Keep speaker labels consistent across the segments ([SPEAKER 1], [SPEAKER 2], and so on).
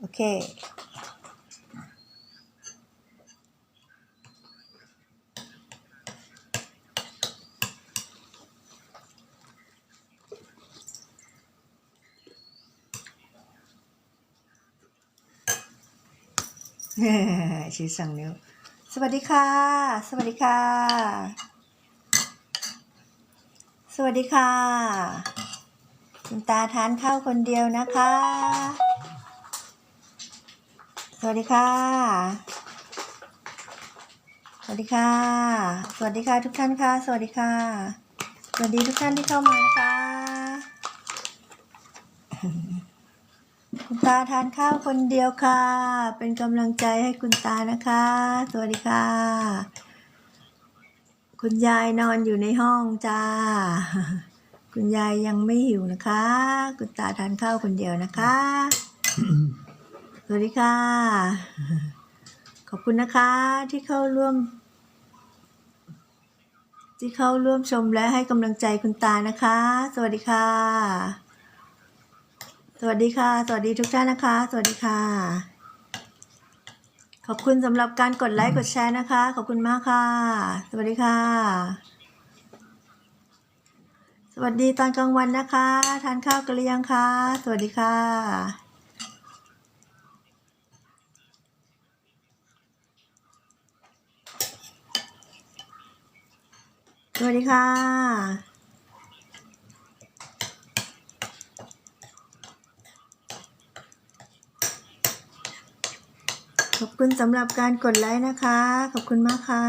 [SPEAKER 1] โอเค ชี้สั่งนิ้ว สวัสดีค่ะ สวัสดีค่ะ สวัสดีค่ะ คุณตาทานข้าวคนเดียวนะคะ สวัสดีค่ะ สวัสดีค่ะ สวัสดีค่ะทุกท่านค่ะ สวัสดีค่ะ สวัสดีทุกท่านที่เข้ามานะคะคุณตาทานข้าวคนเดียวค่ะ เป็นกำลังใจให้คุณตานะคะ สวัสดีค่ะ คุณยายนอนอยู่ในห้องจ้า คุณยายยังไม่หิวนะคะ คุณตาทานข้าวคนเดียวนะคะ สวัสดีค่ะ ขอบคุณนะคะที่เข้าร่วม ที่เข้าร่วมชมและให้กำลังใจคุณตานะคะ สวัสดีค่ะ สวัสดีค่ะ สวัสดีทุกท่านนะคะ สวัสดีค่ะ ขอบคุณสำหรับการกดไลค์กดแชร์นะคะ ขอบคุณมากค่ะ สวัสดีค่ะ สวัสดีตอนกลางวันนะคะ ทานข้าวกันหรือยังคะ สวัสดีค่ะ สวัสดีค่ะ ขอบคุณสำหรับการกดไลค์นะคะ ขอบคุณมากค่ะ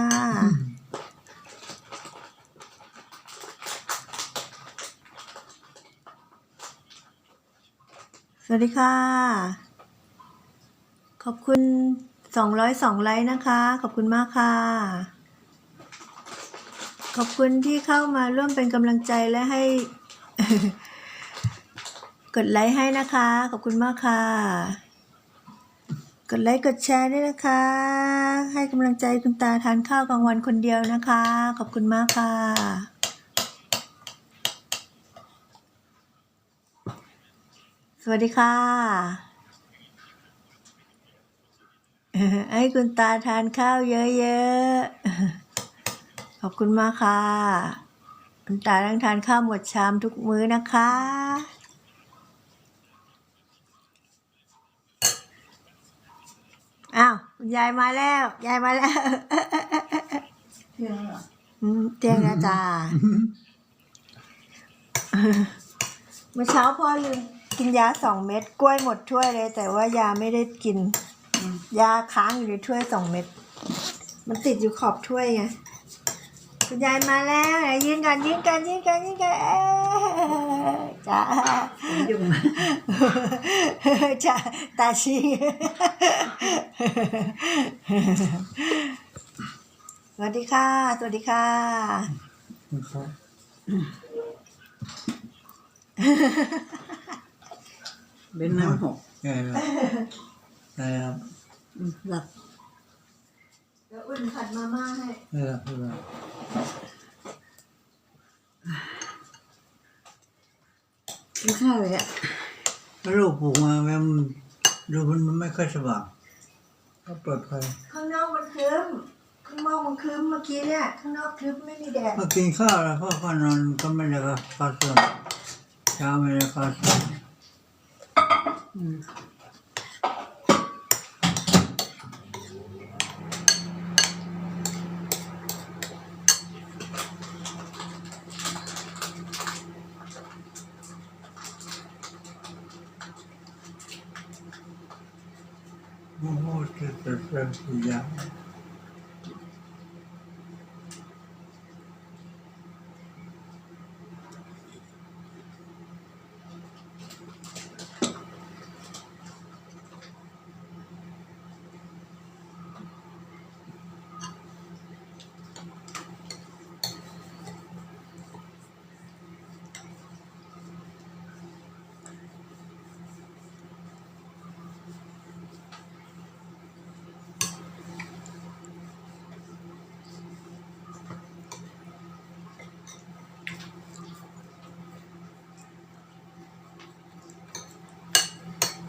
[SPEAKER 1] สวัสดีค่ะ ขอบคุณ 202 ไลค์นะคะ ขอบคุณมากค่ะ ขอบคุณที่เข้ามาร่วมเป็นกำลังใจและให้ กดไลค์ให้นะคะ ขอบคุณมากค่ะ กดไลค์กดแชร์ด้วยนะคะ ให้กำลังใจคุณตาทานข้าวกลางวันคนเดียวนะคะ ขอบคุณมากค่ะสวัสดีค่ะ ให้คุณตาทานข้าวเยอะๆ ขอบคุณมากค่ะคุณตาต้องทานข้าวหมดชามทุกมื้อนะคะ อ้าวคุณยายมาแล้ว ยายมาแล้ว
[SPEAKER 2] เที่ยงแล้วเหรอ
[SPEAKER 1] อืมเตียงนะจ้าเมื่อเช้าพ่อลืมกินยาสองเม็ดกล้วยหมดถ้วยเลย แต่ว่ายาไม่ได้กิน
[SPEAKER 2] อืม
[SPEAKER 1] ยาค้างอยู่ในถ้วยสองเม็ด มันติดอยู่ขอบถ้วยไง คุณยายมาแล้วไหนยืนกันยืนกันยืนกันยืนกันเอ้ยจ้า
[SPEAKER 2] ยุ่งนะ
[SPEAKER 1] จ้าตาชีสวัสดีค่ะ สวัสดีค่ะ
[SPEAKER 3] ครับ
[SPEAKER 2] เป็นน้ำหก
[SPEAKER 3] ใช่ครับใช่ครับ
[SPEAKER 2] อืมหลับ
[SPEAKER 1] เดี๋ยวอุ่นผัดมาม่าให้
[SPEAKER 3] ใช่ครับใช่ครับ
[SPEAKER 2] กินข้าวเลยอะ
[SPEAKER 3] แล้วลูกผูกมาแม่มนดูมันมันไม่ค่อยสว่างก็เปิดไฟ
[SPEAKER 1] ข้างนอกมันครึ้มข้างนอกมันครึ้มเมื่อกี้เนี่ย ข้างนอกครึ้มไม่มีแดด
[SPEAKER 3] พอกินข้าวแล้วพ่อก็นอนก็ไม่ได้ก็เข้าส่วนเช้าไม่ได้เข้าส่วน
[SPEAKER 2] อืม
[SPEAKER 3] โอ้โห